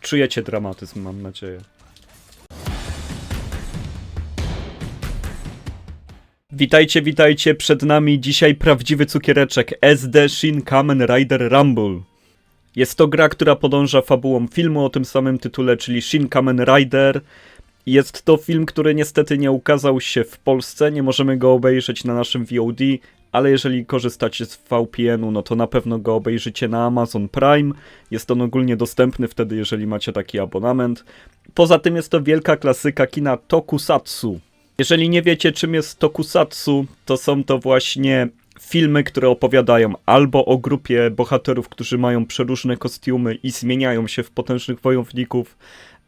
Czujecie dramatyzm, mam nadzieję. Witajcie, witajcie, przed nami dzisiaj prawdziwy cukiereczek SD Shin Kamen Rider Rumble. Jest to gra, która podąża fabułą filmu o tym samym tytule, czyli Shin Kamen Rider. Jest to film, który niestety nie ukazał się w Polsce, nie możemy go obejrzeć na naszym VOD, ale jeżeli korzystacie z VPN-u, no to na pewno go obejrzycie na Amazon Prime. Jest on ogólnie dostępny wtedy, jeżeli macie taki abonament. Poza tym jest to wielka klasyka kina Tokusatsu. Jeżeli nie wiecie, czym jest Tokusatsu, to są to właśnie filmy, które opowiadają albo o grupie bohaterów, którzy mają przeróżne kostiumy i zmieniają się w potężnych wojowników,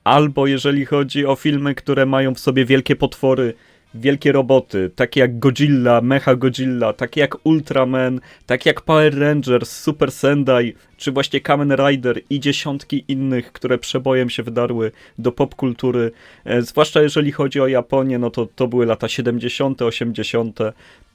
albo jeżeli chodzi o filmy, które mają w sobie wielkie potwory, wielkie roboty, takie jak Godzilla, Mecha Godzilla, takie jak Ultraman, takie jak Power Rangers, Super Sentai, czy właśnie Kamen Rider i dziesiątki innych, które przebojem się wydarły do popkultury. E, zwłaszcza jeżeli chodzi o Japonię, no to to były lata 70., 80.,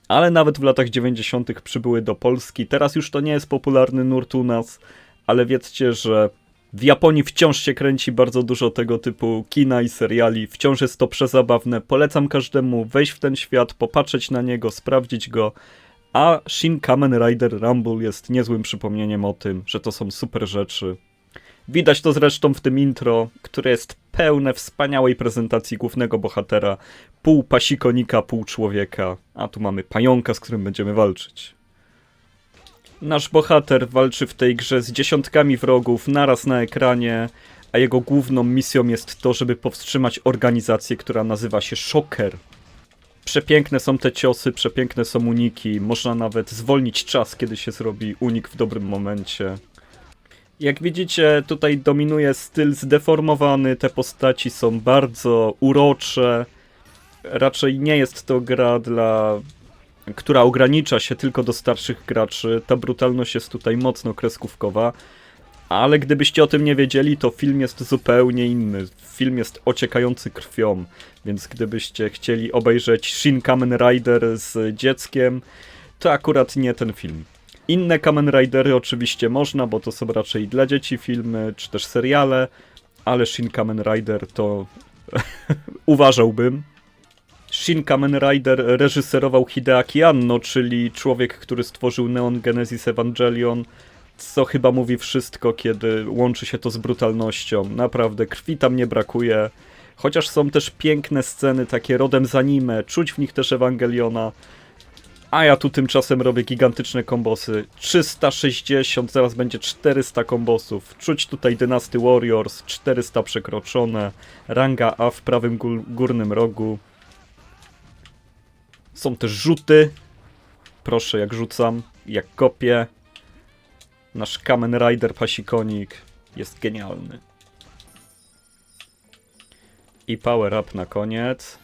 ale nawet w latach 90. przybyły do Polski. Teraz już to nie jest popularny nurt u nas, ale wiedzcie, że w Japonii wciąż się kręci bardzo dużo tego typu kina i seriali. Wciąż jest to przezabawne. Polecam każdemu wejść w ten świat, popatrzeć na niego, sprawdzić go. A Shin Kamen Rider Rumble jest niezłym przypomnieniem o tym, że to są super rzeczy. Widać to zresztą w tym intro, które jest pełne wspaniałej prezentacji głównego bohatera. Pół pasikonika, pół człowieka. A tu mamy pająka, z którym będziemy walczyć. Nasz bohater walczy w tej grze z dziesiątkami wrogów naraz na ekranie, a jego główną misją jest to, żeby powstrzymać organizację, która nazywa się Shocker. Przepiękne są te ciosy, przepiękne są uniki, można nawet zwolnić czas, kiedy się zrobi unik w dobrym momencie. Jak widzicie, tutaj dominuje styl zdeformowany, te postaci są bardzo urocze. Raczej nie jest to gra dla która ogranicza się tylko do starszych graczy. Ta brutalność jest tutaj mocno kreskówkowa. Ale gdybyście o tym nie wiedzieli, to film jest zupełnie inny. Film jest ociekający krwią, więc gdybyście chcieli obejrzeć Shin Kamen Rider z dzieckiem, to akurat nie ten film. Inne Kamen Ridery oczywiście można, bo to są raczej dla dzieci filmy, czy też seriale, ale Shin Kamen Rider to uważałbym, Shin Kamen Rider reżyserował Hideaki Anno, czyli człowiek, który stworzył Neon Genesis Evangelion, co chyba mówi wszystko, kiedy łączy się to z brutalnością. Naprawdę, krwi tam nie brakuje. Chociaż są też piękne sceny, takie rodem z anime, czuć w nich też Ewangeliona. A ja tu tymczasem robię gigantyczne kombosy. 360, zaraz będzie 400 kombosów. Czuć tutaj Dynasty Warriors, 400 przekroczone. Ranga A w prawym gó- górnym rogu. Są też rzuty. Proszę, jak rzucam, jak kopię. Nasz Kamen Rider Pasikonik jest genialny. I power up na koniec.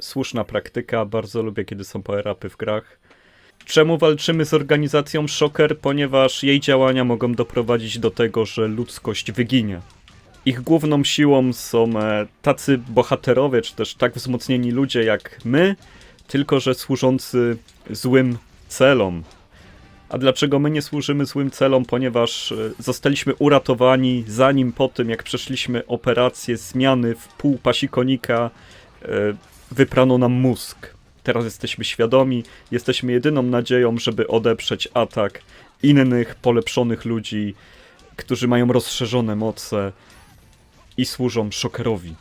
Słuszna praktyka, bardzo lubię, kiedy są power upy w grach. Czemu walczymy z organizacją Shocker? Ponieważ jej działania mogą doprowadzić do tego, że ludzkość wyginie. Ich główną siłą są e, tacy bohaterowie, czy też tak wzmocnieni ludzie jak my, tylko że służący złym celom. A dlaczego my nie służymy złym celom? Ponieważ e, zostaliśmy uratowani zanim po tym, jak przeszliśmy operację zmiany w pół pasikonika, e, wyprano nam mózg. Teraz jesteśmy świadomi, jesteśmy jedyną nadzieją, żeby odeprzeć atak innych polepszonych ludzi, którzy mają rozszerzone moce i służą szokerowi.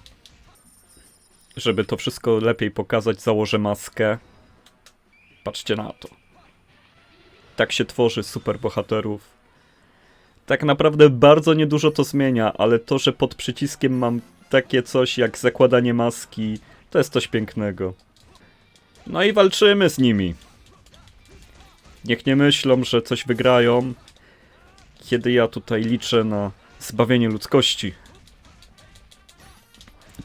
Żeby to wszystko lepiej pokazać, założę maskę. Patrzcie na to. Tak się tworzy superbohaterów. Tak naprawdę bardzo niedużo to zmienia, ale to, że pod przyciskiem mam takie coś jak zakładanie maski, to jest coś pięknego. No i walczymy z nimi. Niech nie myślą, że coś wygrają, kiedy ja tutaj liczę na zbawienie ludzkości.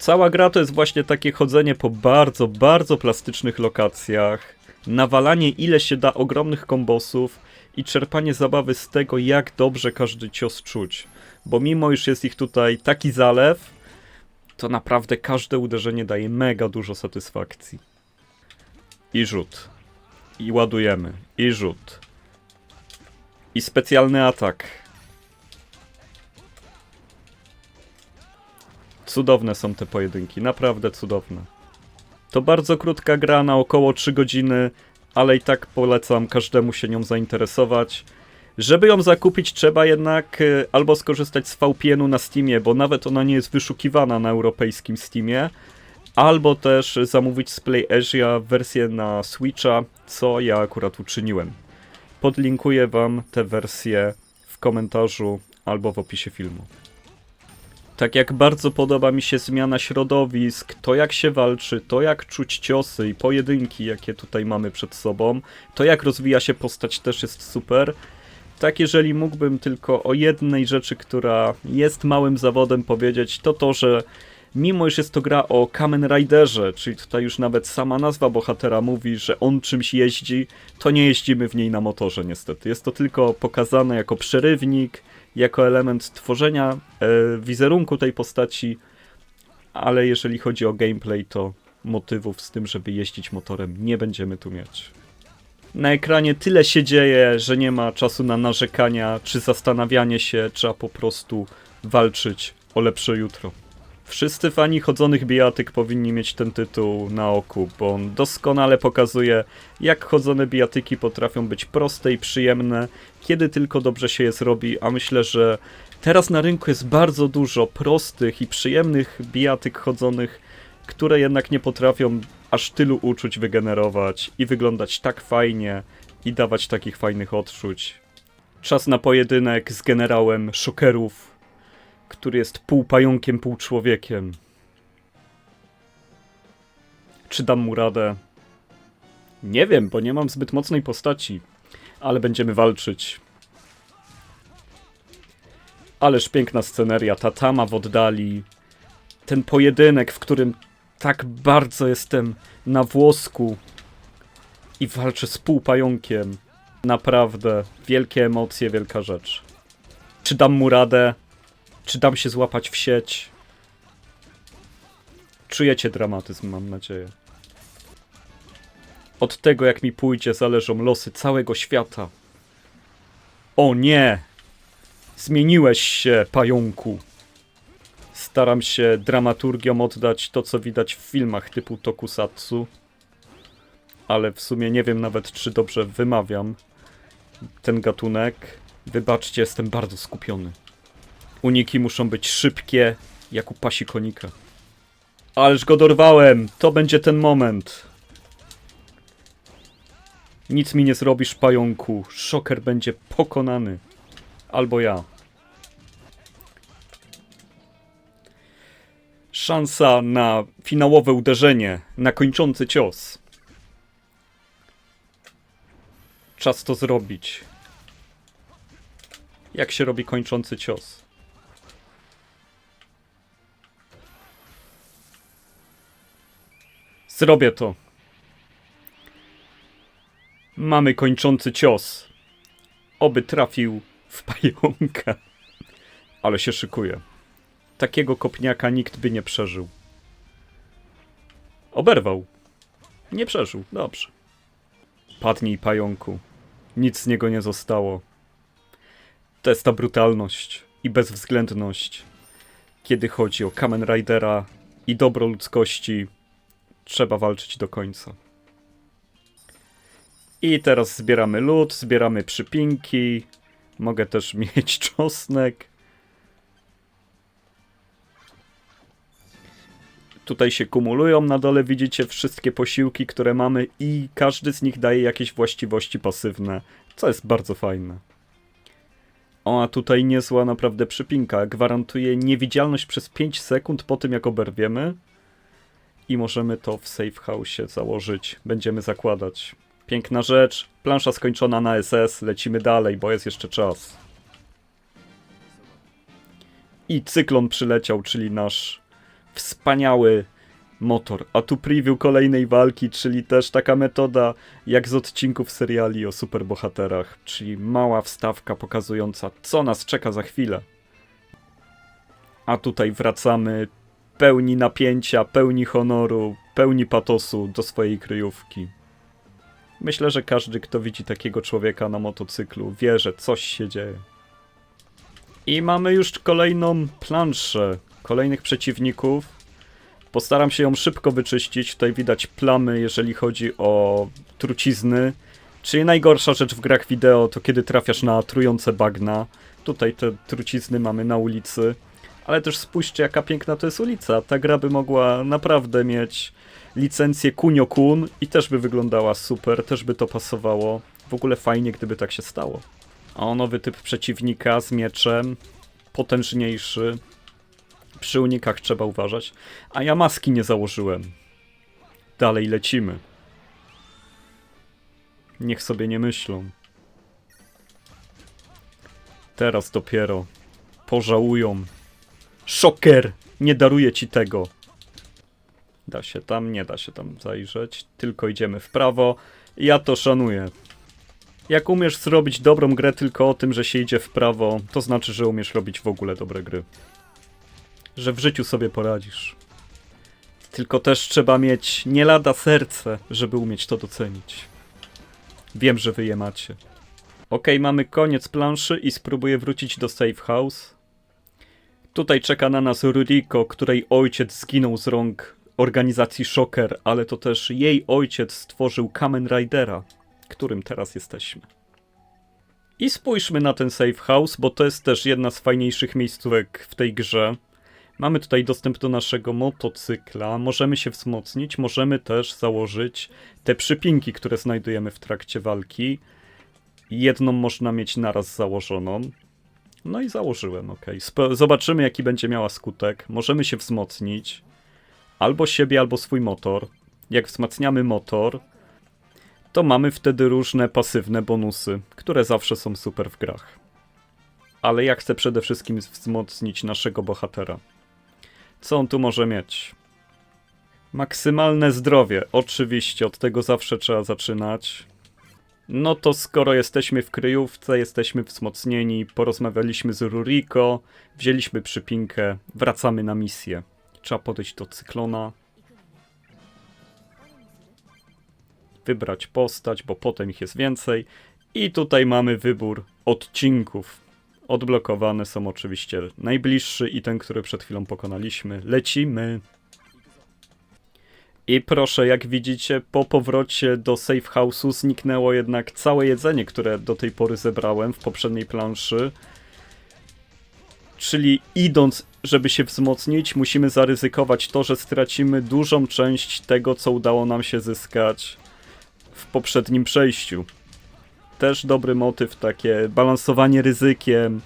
Cała gra to jest właśnie takie chodzenie po bardzo, bardzo plastycznych lokacjach, nawalanie ile się da ogromnych kombosów i czerpanie zabawy z tego, jak dobrze każdy cios czuć. Bo mimo iż jest ich tutaj taki zalew, to naprawdę każde uderzenie daje mega dużo satysfakcji. I rzut. I ładujemy. I rzut. I specjalny atak. Cudowne są te pojedynki, naprawdę cudowne. To bardzo krótka gra na około 3 godziny, ale i tak polecam każdemu się nią zainteresować. Żeby ją zakupić, trzeba jednak y, albo skorzystać z VPN-u na Steamie, bo nawet ona nie jest wyszukiwana na europejskim Steamie, albo też zamówić z PlayAsia wersję na Switcha, co ja akurat uczyniłem. Podlinkuję wam te wersje w komentarzu albo w opisie filmu. Tak jak bardzo podoba mi się zmiana środowisk, to jak się walczy, to jak czuć ciosy i pojedynki, jakie tutaj mamy przed sobą, to jak rozwija się postać też jest super. Tak, jeżeli mógłbym tylko o jednej rzeczy, która jest małym zawodem powiedzieć, to to, że mimo iż jest to gra o Kamen Riderze, czyli tutaj już nawet sama nazwa bohatera mówi, że on czymś jeździ, to nie jeździmy w niej na motorze niestety. Jest to tylko pokazane jako przerywnik, jako element tworzenia e, wizerunku tej postaci, ale jeżeli chodzi o gameplay, to motywów z tym, żeby jeździć motorem nie będziemy tu mieć. Na ekranie tyle się dzieje, że nie ma czasu na narzekania czy zastanawianie się, trzeba po prostu walczyć o lepsze jutro. Wszyscy fani chodzonych bijatyk powinni mieć ten tytuł na oku, bo on doskonale pokazuje, jak chodzone bijatyki potrafią być proste i przyjemne, kiedy tylko dobrze się je zrobi, a myślę, że teraz na rynku jest bardzo dużo prostych i przyjemnych bijatyk chodzonych, które jednak nie potrafią aż tylu uczuć wygenerować i wyglądać tak fajnie i dawać takich fajnych odczuć. Czas na pojedynek z generałem szokerów, który jest pół pająkiem, pół człowiekiem. Czy dam mu radę? Nie wiem, bo nie mam zbyt mocnej postaci, ale będziemy walczyć. Ależ piękna sceneria, ta tama w oddali, ten pojedynek, w którym tak bardzo jestem na włosku i walczę z półpająkiem. Naprawdę, wielkie emocje, wielka rzecz. Czy dam mu radę? Czy dam się złapać w sieć? Czujecie dramatyzm, mam nadzieję. Od tego, jak mi pójdzie, zależą losy całego świata. O nie! Zmieniłeś się, pająku! Staram się dramaturgiom oddać to, co widać w filmach typu Tokusatsu. Ale w sumie nie wiem nawet, czy dobrze wymawiam ten gatunek. Wybaczcie, jestem bardzo skupiony. Uniki muszą być szybkie, jak u pasi konika. Ależ go dorwałem! To będzie ten moment. Nic mi nie zrobisz, pająku. Szoker będzie pokonany. Albo ja. Szansa na finałowe uderzenie, na kończący cios. Czas to zrobić. Jak się robi kończący cios? Zrobię to. Mamy kończący cios. Oby trafił w pająka. Ale się szykuje. Takiego kopniaka nikt by nie przeżył. Oberwał. Nie przeżył. Dobrze. Padnij, pająku. Nic z niego nie zostało. To jest ta brutalność i bezwzględność. Kiedy chodzi o Kamen Ridera i dobro ludzkości, trzeba walczyć do końca. I teraz zbieramy lód, zbieramy przypinki. Mogę też mieć czosnek. Tutaj się kumulują, na dole widzicie wszystkie posiłki, które mamy i każdy z nich daje jakieś właściwości pasywne, co jest bardzo fajne. O, a tutaj niezła naprawdę przypinka. Gwarantuje niewidzialność przez 5 sekund po tym, jak oberwiemy. I możemy to w safe house założyć. Będziemy zakładać. Piękna rzecz. Plansza skończona na SS. Lecimy dalej, bo jest jeszcze czas. I cyklon przyleciał, czyli nasz wspaniały motor. A tu preview kolejnej walki, czyli też taka metoda jak z odcinków seriali o superbohaterach, czyli mała wstawka pokazująca, co nas czeka za chwilę. A tutaj wracamy pełni napięcia, pełni honoru, pełni patosu do swojej kryjówki. Myślę, że każdy, kto widzi takiego człowieka na motocyklu, wie, że coś się dzieje. I mamy już kolejną planszę, kolejnych przeciwników. Postaram się ją szybko wyczyścić. Tutaj widać plamy, jeżeli chodzi o trucizny. Czyli najgorsza rzecz w grach wideo to kiedy trafiasz na trujące bagna. Tutaj te trucizny mamy na ulicy. Ale też spójrzcie, jaka piękna to jest ulica. Ta gra by mogła naprawdę mieć licencję Kunio-kun i też by wyglądała super, też by to pasowało. W ogóle fajnie, gdyby tak się stało. O, nowy typ przeciwnika z mieczem. Potężniejszy. Przy unikach trzeba uważać. A ja maski nie założyłem. Dalej lecimy. Niech sobie nie myślą. Teraz dopiero. Pożałują. Szoker! Nie daruję ci tego. Da się tam, nie da się tam zajrzeć. Tylko idziemy w prawo. Ja to szanuję. Jak umiesz zrobić dobrą grę tylko o tym, że się idzie w prawo, to znaczy, że umiesz robić w ogóle dobre gry. Że w życiu sobie poradzisz. Tylko też trzeba mieć nie lada serce, żeby umieć to docenić. Wiem, że wy je macie. Ok, mamy koniec planszy i spróbuję wrócić do safe house. Tutaj czeka na nas Ruriko, której ojciec zginął z rąk organizacji Shocker, ale to też jej ojciec stworzył Kamen Ridera, którym teraz jesteśmy. I spójrzmy na ten safe house, bo to jest też jedna z fajniejszych miejscówek w tej grze. Mamy tutaj dostęp do naszego motocykla, możemy się wzmocnić, możemy też założyć te przypinki, które znajdujemy w trakcie walki. Jedną można mieć naraz założoną. No i założyłem, ok. Zobaczymy, jaki będzie miała skutek. Możemy się wzmocnić. Albo siebie, albo swój motor. Jak wzmacniamy motor, to mamy wtedy różne pasywne bonusy, które zawsze są super w grach. Ale ja chcę przede wszystkim wzmocnić naszego bohatera. Co on tu może mieć? Maksymalne zdrowie. Oczywiście, od tego zawsze trzeba zaczynać. No to skoro jesteśmy w kryjówce, jesteśmy wzmocnieni, porozmawialiśmy z Ruriko, wzięliśmy przypinkę, wracamy na misję. Trzeba podejść do cyklona. Wybrać postać, bo potem ich jest więcej. I tutaj mamy wybór odcinków. Odblokowane są oczywiście najbliższy i ten, który przed chwilą pokonaliśmy. Lecimy! I proszę, jak widzicie, po powrocie do safe house'u zniknęło jednak całe jedzenie, które do tej pory zebrałem w poprzedniej planszy. Czyli idąc, żeby się wzmocnić, musimy zaryzykować to, że stracimy dużą część tego, co udało nam się zyskać w poprzednim przejściu. Też dobry motyw, takie balansowanie ryzykiem,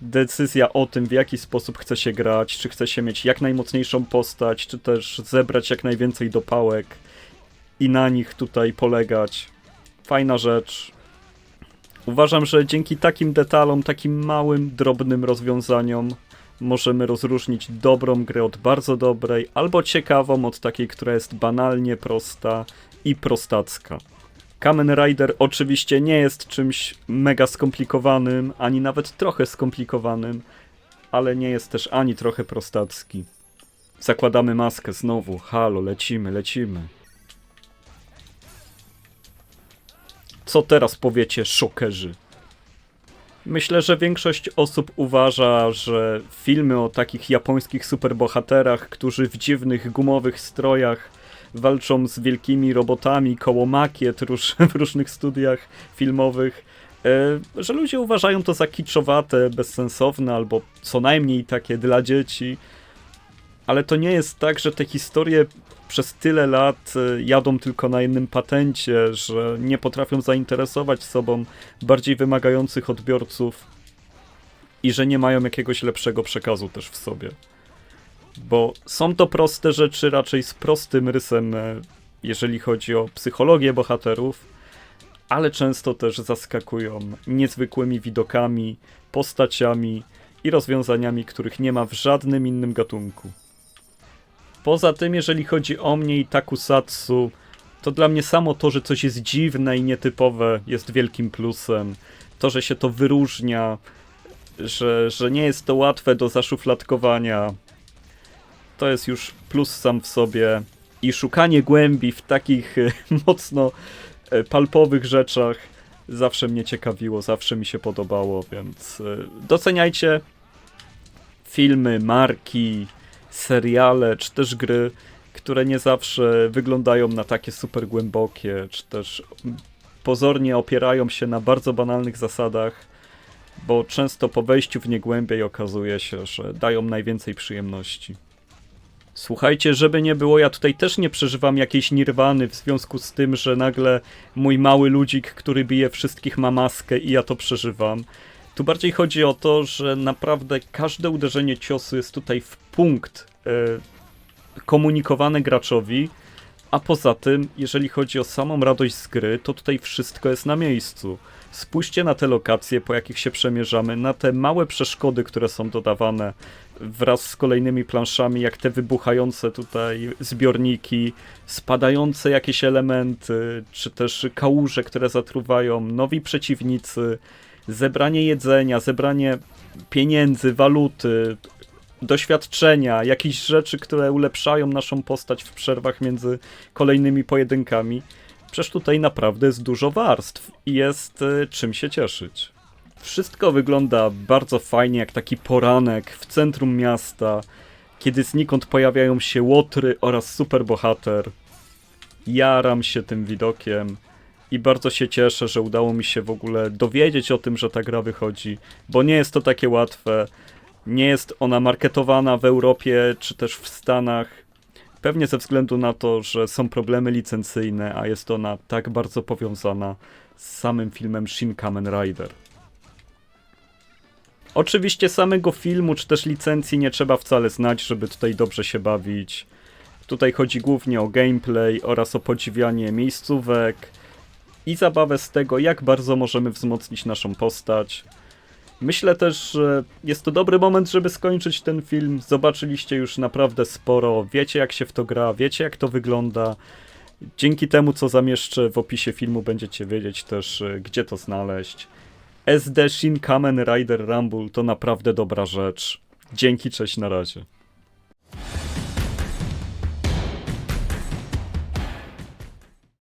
decyzja o tym, w jaki sposób chce się grać, czy chce się mieć jak najmocniejszą postać, czy też zebrać jak najwięcej dopałek i na nich tutaj polegać. Fajna rzecz. Uważam, że dzięki takim detalom, takim małym, drobnym rozwiązaniom możemy rozróżnić dobrą grę od bardzo dobrej, albo ciekawą od takiej, która jest banalnie prosta i prostacka. Kamen Rider oczywiście nie jest czymś mega skomplikowanym, ani nawet trochę skomplikowanym, ale nie jest też ani trochę prostacki. Zakładamy maskę znowu. Halo, lecimy, lecimy. Co teraz powiecie, szokerzy? Myślę, że większość osób uważa, że filmy o takich japońskich superbohaterach, którzy w dziwnych gumowych strojach walczą z wielkimi robotami koło makiet róż, w różnych studiach filmowych, e, że ludzie uważają to za kiczowate, bezsensowne albo co najmniej takie dla dzieci. Ale to nie jest tak, że te historie przez tyle lat e, jadą tylko na jednym patencie, że nie potrafią zainteresować sobą bardziej wymagających odbiorców i że nie mają jakiegoś lepszego przekazu też w sobie. Bo są to proste rzeczy raczej z prostym rysem, e, jeżeli chodzi o psychologię bohaterów, ale często też zaskakują niezwykłymi widokami, postaciami i rozwiązaniami, których nie ma w żadnym innym gatunku. Poza tym, jeżeli chodzi o mnie i Takusatsu, to dla mnie samo to, że coś jest dziwne i nietypowe, jest wielkim plusem. To, że się to wyróżnia, że, że nie jest to łatwe do zaszufladkowania, to jest już plus sam w sobie. I szukanie głębi w takich e, mocno e, palpowych rzeczach zawsze mnie ciekawiło, zawsze mi się podobało, więc e, doceniajcie filmy, marki, seriale, czy też gry, które nie zawsze wyglądają na takie super głębokie, czy też pozornie opierają się na bardzo banalnych zasadach, bo często po wejściu w nie głębiej okazuje się, że dają najwięcej przyjemności. Słuchajcie, żeby nie było, ja tutaj też nie przeżywam jakiejś nirwany w związku z tym, że nagle mój mały ludzik, który bije wszystkich ma maskę i ja to przeżywam. Tu bardziej chodzi o to, że naprawdę każde uderzenie ciosu jest tutaj w punkt e, komunikowane graczowi, a poza tym, jeżeli chodzi o samą radość z gry, to tutaj wszystko jest na miejscu. Spójrzcie na te lokacje, po jakich się przemierzamy, na te małe przeszkody, które są dodawane wraz z kolejnymi planszami, jak te wybuchające tutaj zbiorniki, spadające jakieś elementy, czy też kałuże, które zatruwają, nowi przeciwnicy, zebranie jedzenia, zebranie pieniędzy, waluty, doświadczenia, jakieś rzeczy, które ulepszają naszą postać w przerwach między kolejnymi pojedynkami. Przecież tutaj naprawdę jest dużo warstw i jest y, czym się cieszyć. Wszystko wygląda bardzo fajnie, jak taki poranek w centrum miasta, kiedy znikąd pojawiają się łotry oraz superbohater. Jaram się tym widokiem i bardzo się cieszę, że udało mi się w ogóle dowiedzieć o tym, że ta gra wychodzi, bo nie jest to takie łatwe. Nie jest ona marketowana w Europie czy też w Stanach. Pewnie ze względu na to, że są problemy licencyjne, a jest ona tak bardzo powiązana z samym filmem Shin Kamen Rider. Oczywiście samego filmu czy też licencji nie trzeba wcale znać, żeby tutaj dobrze się bawić. Tutaj chodzi głównie o gameplay oraz o podziwianie miejscówek i zabawę z tego, jak bardzo możemy wzmocnić naszą postać. Myślę też, że jest to dobry moment, żeby skończyć ten film. Zobaczyliście już naprawdę sporo, wiecie jak się w to gra, wiecie jak to wygląda. Dzięki temu, co zamieszczę w opisie filmu, będziecie wiedzieć też, e, gdzie to znaleźć. SD Shin Kamen Rider Rumble to naprawdę dobra rzecz. Dzięki, cześć, na razie.